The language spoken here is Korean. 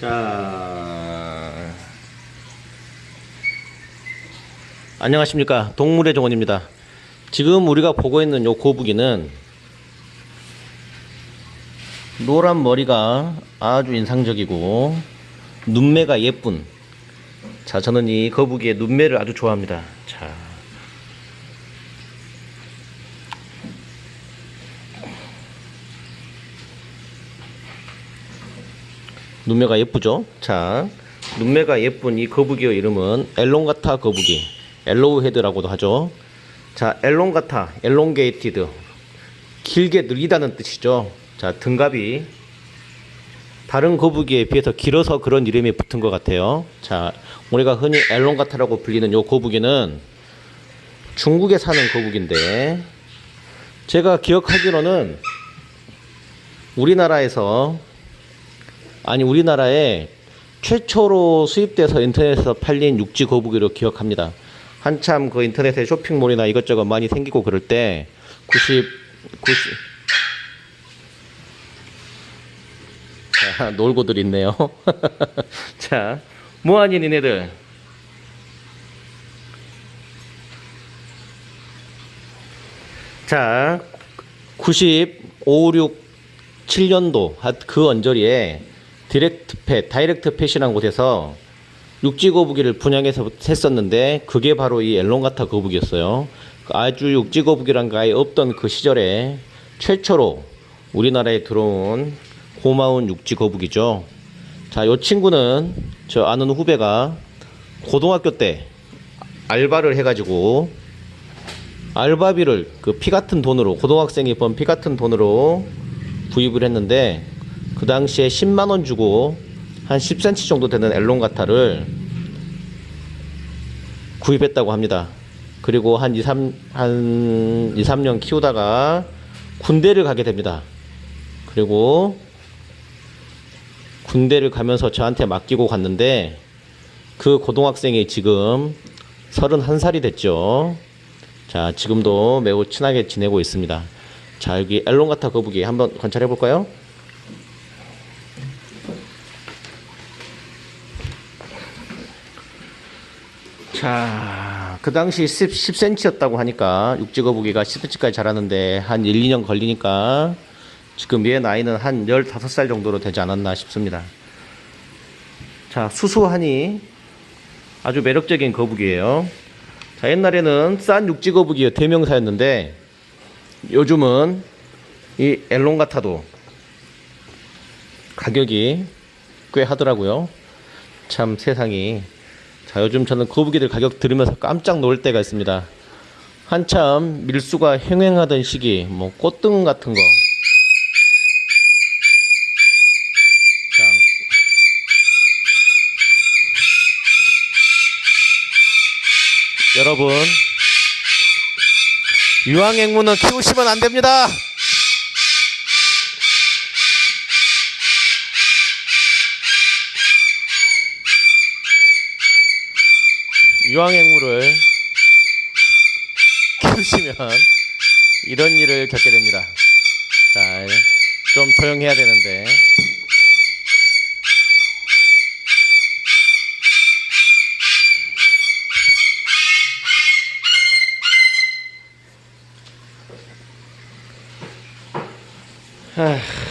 자. 안녕하십니까. 동물의 정원입니다. 지금 우리가 보고 있는 요 고부기는 노란 머리가 아주 인상적이고 눈매가 예쁜 자 저는 이 거북이의 눈매를 아주 좋아합니다 자 눈매가 예쁘죠? 자 눈매가 예쁜 이 거북이의 이름은 엘롱가타 거북이. 엘로우 헤드라고도 하죠. 자 엘롱가타 엘롱게이티드. 길게 느리다는 뜻이죠. 자 등갑이 다른 거북이에 비해서 길어서 그런 이름이 붙은 것 같아요. 자, 우리가 흔히 엘롱가타라고 불리는 요 거북이는 중국에 사는 거북인데 제가 기억하기로는 우리나라에서 아니 우리나라에 최초로 수입돼서 인터넷에서 팔린 육지 거북이로 기억합니다. 한참 그 인터넷에 쇼핑몰이나 이것저것 많이 생기고 그럴 때 90, 90 자, 놀고들 있네요. 자, 뭐하니 니네들? 자, 95, 6, 7년도 그 언저리에 디렉트 펫, 다이렉트 펫이라는 곳에서 육지 거북이를 분양해서 했었는데 그게 바로 이 엘롱가타 거북이였어요. 아주 육지 거북이란 게 아예 없던 그 시절에 최초로 우리나라에 들어온 고마운 육지 거북이죠. 자, 요 친구는 저 아는 후배가 고등학교 때 알바를 해가지고 알바비를 그 피 같은 돈으로 고등학생이 번 피 같은 돈으로 구입을 했는데 그 당시에 10만 원 주고 한 10cm 정도 되는 엘롱가타를 구입했다고 합니다. 그리고 한 2, 3, 한 2, 3년 키우다가 군대를 가게 됩니다. 그리고 군대를 가면서 저한테 맡기고 갔는데 그 고등학생이 지금 31살이 됐죠. 자, 지금도 매우 친하게 지내고 있습니다. 자, 여기 엘롱가타 거북이 한번 관찰해 볼까요? 자, 그 당시 10, 10cm였다고 하니까 육지 거북이가 10cm까지 자라는데 한 1, 2년 걸리니까 지금 얘 나이는 한 15살 정도로 되지 않았나 싶습니다. 자, 수수하니 아주 매력적인 거북이에요. 자, 옛날에는 싼 육지 거북이의 대명사였는데 요즘은 이 엘롱가타도 가격이 꽤 하더라고요. 참 세상이. 자, 요즘 저는 거북이들 가격 들으면서 깜짝 놀 때가 있습니다. 한참 밀수가 횡행하던 시기, 뭐 꽃등 같은 거. 자, 여러분, 유황 앵무는 키우시면 안 됩니다. 유황앵무를 키우시면 이런 일을 겪게 됩니다. 자, 좀 조용해야 되는데. 하...